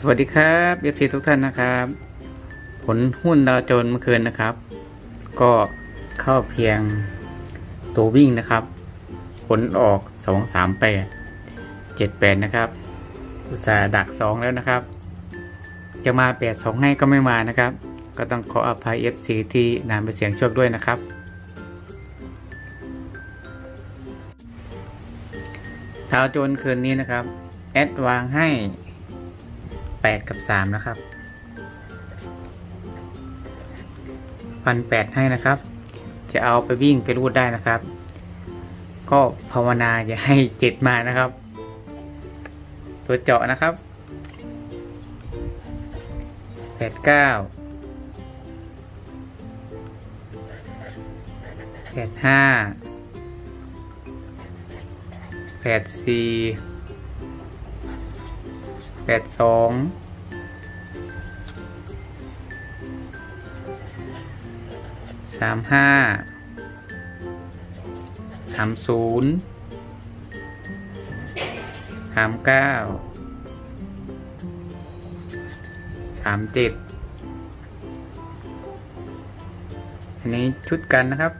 สวัสดีครับเอฟซีทุกท่านนะครับ ผลหุ้นดาวโจนส์เมื่อคืนนะครับ ก็เข้าเพียงตัววิ่งนะครับ ผลออกสองสามแปดเจ็ดแปดนะครับ อุตสาห์ดักสองแล้วนะครับ จะมาแปดสองให้ก็ไม่มานะครับ ก็ต้องขออภัย FC ที่นานไปเสียงโชคด้วยนะครับดาวโจนส์คืนนี้นะครับ แอดวางให้ 8 กับ 3 นะครับพันแปดให้นะครับ จะเอาไปวิ่งไปรูดได้นะครับ ก็ภาวนาอย่าให้เจ็ดมานะครับ ตัวเจาะนะครับแปดเก้าแปดห้าแปดสี่ แปดสองสามห้าสามศูนย์สามเก้าสามเจ็ดอันนี้ชุดกันนะครับ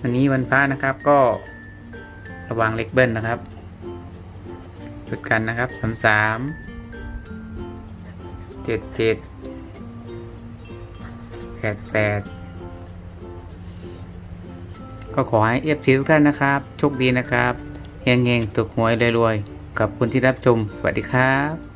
วันนี้วันพระนะครับก็ระวังเล็กเบิ้ลนะครับุดกันนะครับสามสามเจ็ดเจ็ดแปดแปดก็ขอให้เอฟซีทุกท่านนะครับ โชคดีนะครับเฮงเฮงตกหวยรวยๆกับคุณที่รับชม สวัสดีครับ